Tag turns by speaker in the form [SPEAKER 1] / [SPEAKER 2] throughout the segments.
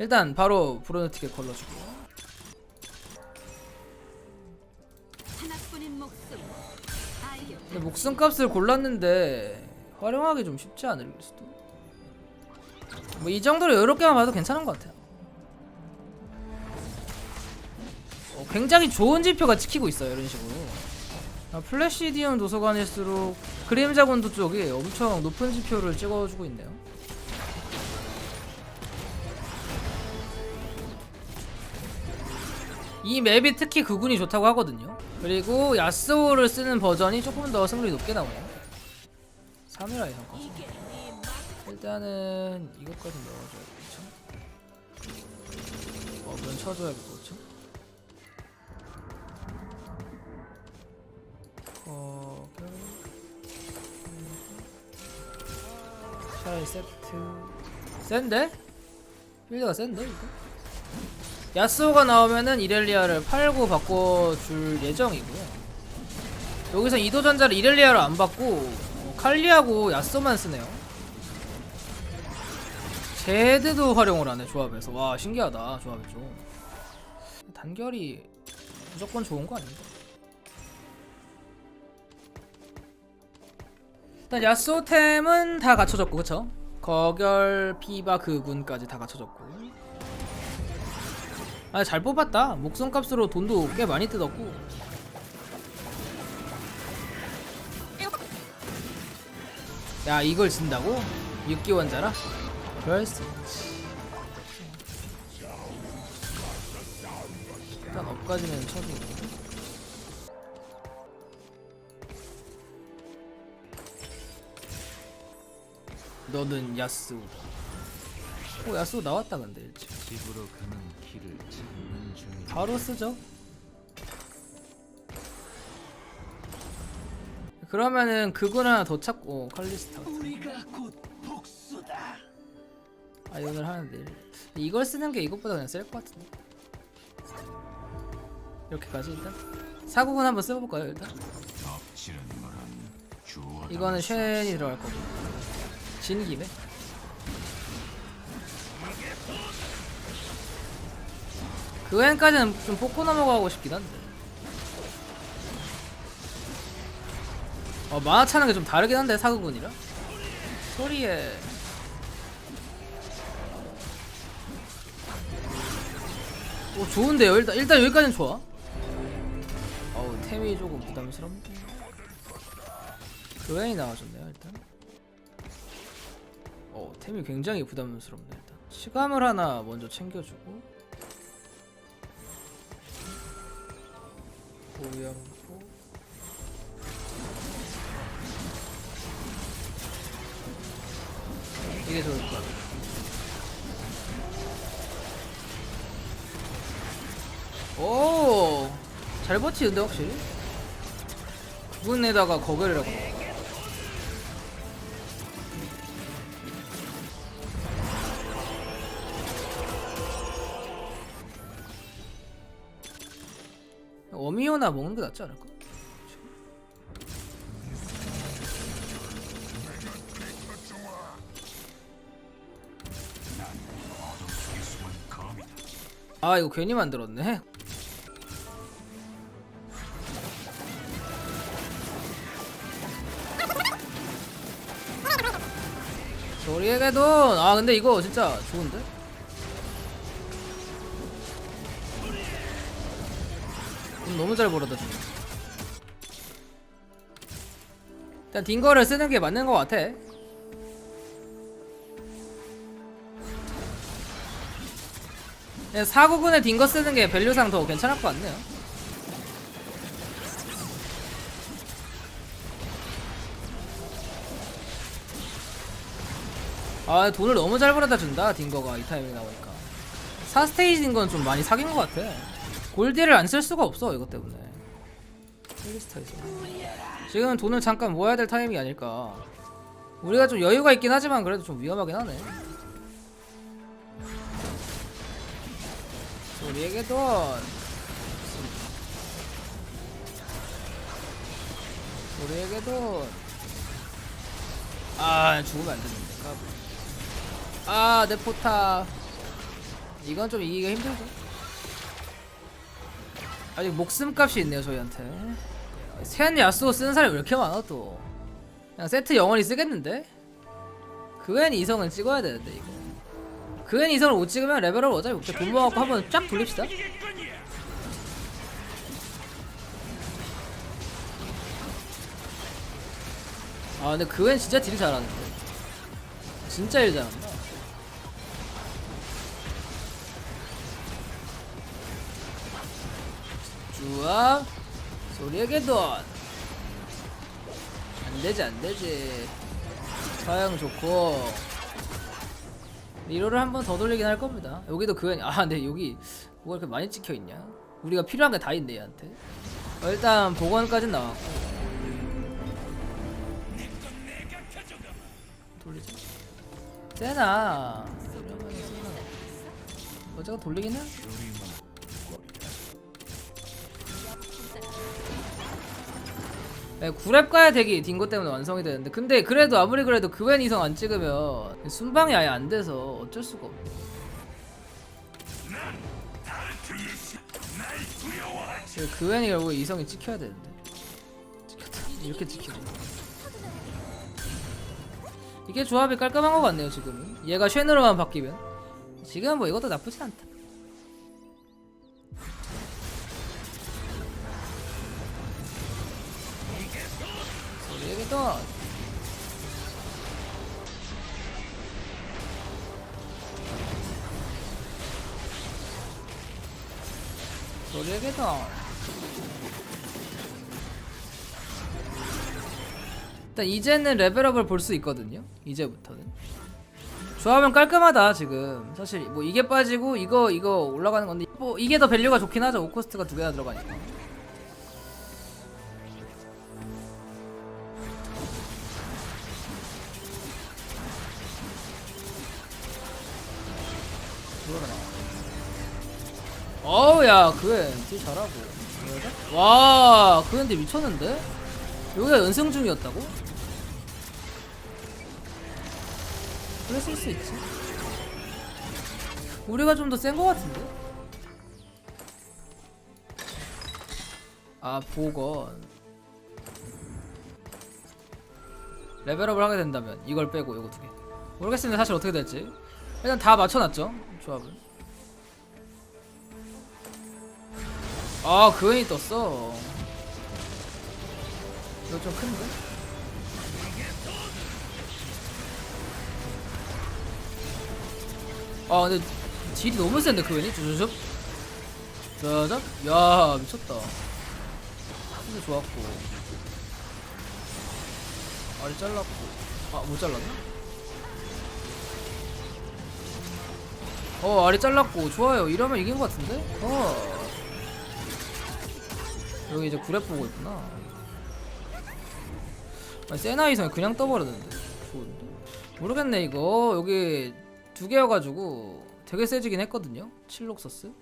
[SPEAKER 1] 일단 바로 브로노틱에 걸러주고.
[SPEAKER 2] 하나뿐인 목숨.
[SPEAKER 1] 근데 목숨 값을 골랐는데 활용하기 좀 쉽지 않을 수도. 뭐 이 정도로 여유롭게만 봐도 괜찮은 것 같아요. 어, 굉장히 좋은 지표가 찍히고 있어요 이런 식으로. 아, 플래시디움 도서관일수록 그림자 군도 쪽이 엄청 높은 지표를 찍어주고 있네요 이 맵이 특히 그군이 좋다고 하거든요. 그리고 야스오를 쓰는 버전이 조금 더 승률이 높게 나오네요. 3일 아이상까지 일단은 이것까지 넣어줘야겠죠? 어 그럼 쳐줘야겠죠? 어 차라리 세트. 센데? 필드가 센데 이거? 야스오가 나오면은 이렐리아를 팔고 바꿔줄 예정이고요. 여기서 이도전자를 이렐리아로 안 받고 어, 칼리하고 야스오만 쓰네요. 제드도 활용을 하네 조합에서 와 신기하다 조합이 좀 단결이 무조건 좋은 거 아닌가? 일단 야스오템은 다 갖춰졌고 그쵸? 거결 피바 그군까지 다 갖춰졌고 아 잘 뽑았다. 목숨값으로 돈도 꽤 많이 뜯었고. 야 이걸 진다고? 6기원자라? 그럴 수 있지 일단 업까지는 쳐주고. 너는 야스우다 오 야스우 나왔다 근데 일찍
[SPEAKER 3] 집으로 가는 길을 찾는 중이
[SPEAKER 1] 바로 쓰죠. 그러면은 그분 하나 더 찾고 칼리스타.
[SPEAKER 3] 우리가 곧 복수다.
[SPEAKER 1] 아 오늘 하는데 이걸 쓰는 게 이것보다 그냥 셀것 같은데. 이렇게까지 일단 사국은 한번 써볼까요 일단? 이거는 쉔이 들어갈 거고 진 김에. 그 앤까지는 좀 뽑고 넘어가고 싶긴 한데. 어 만화 차는 게 좀 다르긴 한데 사극군이라. 소리에. 오 좋은데요? 일단 일단 여기까지는 좋아. 어우 템이 조금 부담스럽네. 교환이 나와줬네요 일단. 어 템이 굉장히 부담스럽네 일단. 시감을 하나 먼저 챙겨주고 오염고 이게 좋을 것 같아 오! 잘 버티는데 확실히? 그분에다가 거절이라고 어미오나 먹는 게 낫지 않을까? 아 이거 괜히 만들었네 조리에게 돈! 아 근데 이거 진짜 좋은데? 너무 잘 벌어다. 주네 일단 딩거를 쓰는 게 맞는 것 같아. 그냥 사구군에 딩거 쓰는 게 밸류상 더 괜찮을 것 같네요. 아 돈을 너무 잘 벌어다 준다 딩거가 이 타이밍에 나오니까. 4스테이지인 건 좀 많이 사귄 것 같아 골디를 안쓸 수가 없어 이것 때문에. 힐리스타에서 지금 돈을 잠깐 모아야 될 타이밍이 아닐까. 우리가 좀 여유가 있긴 하지만 그래도 좀 위험하긴 하네. 우리에게 돈. 우리에게 돈아 죽으면 안 되는데. 까불. 아, 내 포탑. 이건 좀 이기기가 힘들죠. 아직 목숨값이 있네요 저희한테. 세안 야스오 쓰는 사람이 왜 이렇게 많아 또? 그냥 세트 영원히 쓰겠는데? 그웬 이성은 찍어야 되는데 이거. 그웬 이성을 못 찍으면 레벨업 어차피 못해. 돈 모아갖고 한번 쫙 돌립시다. 아 근데 그웬 진짜 딜 잘하는데. 진짜 일 잘한다. 주아 소리에게 돈. 안되지 안되지. 사양 좋고. 리로를 한 번 더 돌리긴 할 겁니다. 여기도 그거니 아 근데 여기 뭐가 이렇게 많이 찍혀있냐? 우리가 필요한 게 다 있네 얘한테. 어, 일단 복원까진 나왔고. 이러면 세나. 어제가 돌리긴 해 네, 9렙 가야 되기 딩고 때문에 완성이 되는데. 근데 그래도 아무리 그래도 그웬 이성 안 찍으면 순방이 아예 안 돼서 어쩔 수가 없네 그 그웬이 결국 이성이 찍혀야 되는데. 찍혔다. 이렇게 찍히네. 이게 조합이 깔끔한 것 같네요 지금은. 얘가 쉔으로만 바뀌면. 지금 뭐 이것도 나쁘지 않다 소리에게 돈 일단 이제는 레벨업을 볼 수 있거든요 이제부터는. 조합은 깔끔하다 지금. 사실 뭐 이게 빠지고 이거 이거 올라가는 건데 뭐 이게 더 밸류가 좋긴 하죠. 오코스트가 두 개나 들어가니까 어우 야 그애 딜 잘하고 뭐야? 와 그앤데 미쳤는데? 여기가 연승 중이었다고? 그랬을 수 있지 우리가 좀 더 센 거 같은데? 아 보건 레벨업을 하게 된다면 이걸 빼고 이거 두개 모르겠습니다 사실 어떻게 될지 일단 다 맞춰놨죠 조합을 아 그웬이 떴어 이거 좀 큰데? 아 근데 딜이 너무 센데 그웬이? 쭈쭈쭈 짜잔? 야 미쳤다 근데 좋았고 아리 잘랐고 아 못 잘랐나? 어 아리 잘랐고 좋아요 이러면 이긴 것 같은데? 어 여기 이제 구랩 보고 있구나. 아니 세나 이성이 그냥 떠버렸는데. 좋은데? 모르겠네 이거. 여기 두 개여가지고 되게 세지긴 했거든요? 칠록서스?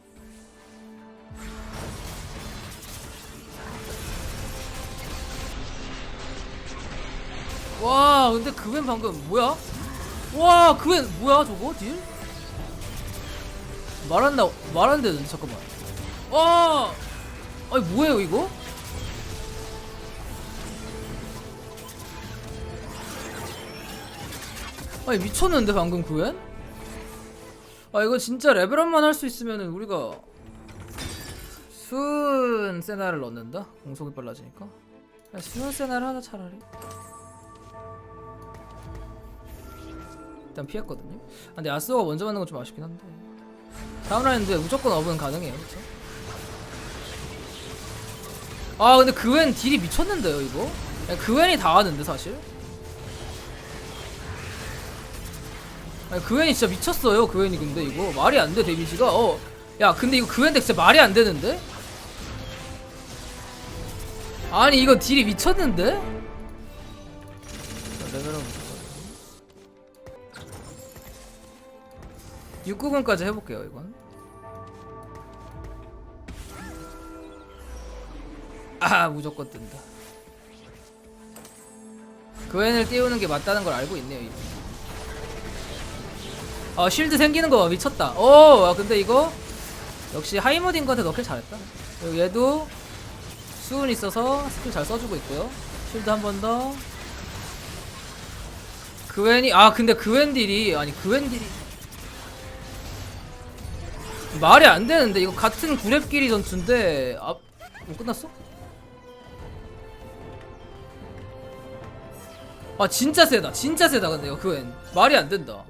[SPEAKER 1] 와 근데 그웬 방금 뭐야? 와 그웬 뭐야 저거? 딜? 말한다 말한대는데 잠깐만. 와 아니 뭐예요 이거? 아니 미쳤는데 방금 그웬? 아 이거 진짜 레벨업만 할 수 있으면은 우리가 수은 세나를 넣는다? 공속이 빨라지니까 수은 세나를 하자 차라리 일단 피했거든요 아, 근데 아스오가 먼저 맞는 건 좀 아쉽긴 한데 다음 라인인데 무조건 업은 가능해요 그쵸? 아 근데 그웬 딜이 미쳤는데요 이거? 야, 그웬이 다 하는데 사실? 아니 그웬이 진짜 미쳤어요 그웬이 근데 이거 말이 안 돼 데미지가 어. 야 근데 이거 그웬데 진짜 말이 안 되는데? 아니 이거 딜이 미쳤는데? 레벨업 6구분까지 해볼게요 이건 아 무조건 뜬다. 그웬을 띄우는 게 맞다는 걸 알고 있네요 이분 아 쉴드 생기는 거 봐, 미쳤다. 오 아, 근데 이거 역시 하이머딩한테 넣길 잘했다. 그리고 얘도 수은 있어서 스킬 잘 써주고 있고요. 쉴드 한 번더. 그웬이 아 근데 그웬딜이 아니 그웬딜이. 말이 안 되는데 이거 같은 구랩끼리 전투인데 아뭐 끝났어? 아 진짜 세다. 진짜 세다 근데 그웬 말이 안 된다